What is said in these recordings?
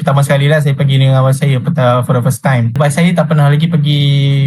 pertama sekali lah saya pergi dengan abang saya for the first time. Abang saya tak pernah lagi pergi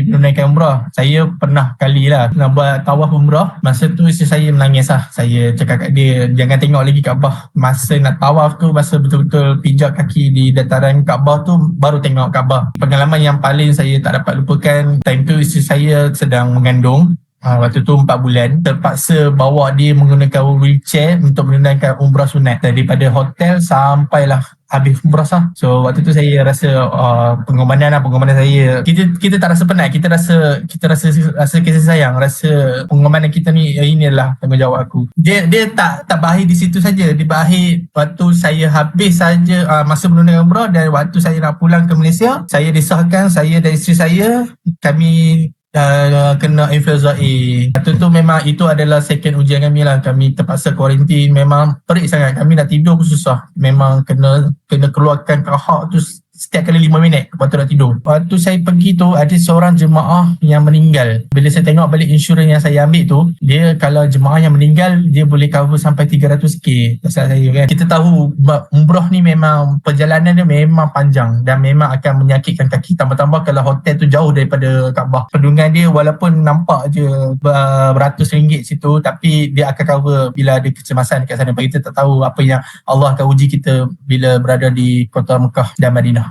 menunaikan umrah. Saya pernah kali lah nak buat tawaf umrah. Masa tu saya menangis lah. Saya cakap kat dia, jangan tengok lagi Kaabah. Masa nak tawaf tu, masa betul-betul pijak kaki di dataran Kaabah tu, baru tengok Kaabah. Pengalaman yang paling saya tak dapat lupakan, time tu isteri saya sedang mengandung. Ha, waktu tu 4 bulan terpaksa bawa dia menggunakan wheelchair untuk menunaikan umrah sunat daripada hotel sampailah habis umrah sah. So waktu tu saya rasa uh, pengorbanan lah pengorbanan saya. Kita kita tak rasa penat, kita rasa kita rasa rasa kasih sayang, rasa pengorbanan kita ni eh, ini adalah tanggungjawab aku. Dia dia tak tak berakhir di situ saja. Dia berakhir waktu saya habis saja uh, masa menunaikan umrah dan waktu saya nak pulang ke Malaysia, saya disahkan saya dan isteri saya kami uh, kena influenza A. Tu memang itu adalah second ujian kami lah. Kami terpaksa kuarantin. Memang perik sangat. Kami nak tidur pun susah. Memang kena kena keluarkan kahak tu setiap kali 5 minit lepas tu nak tidur. Waktu saya pergi tu ada seorang jemaah yang meninggal. Bila saya tengok balik insurans yang saya ambil tu, dia kalau jemaah yang meninggal dia boleh cover sampai 300k. Pasal saya kan. Kita tahu umrah ni memang perjalanan dia memang panjang dan memang akan menyakitkan kaki tambah-tambah kalau hotel tu jauh daripada Kaabah. Pedungan dia walaupun nampak je beratus ringgit situ tapi dia akan cover bila ada kecemasan dekat sana. Kita tak tahu apa yang Allah akan uji kita bila berada di kota Mekah dan Madinah.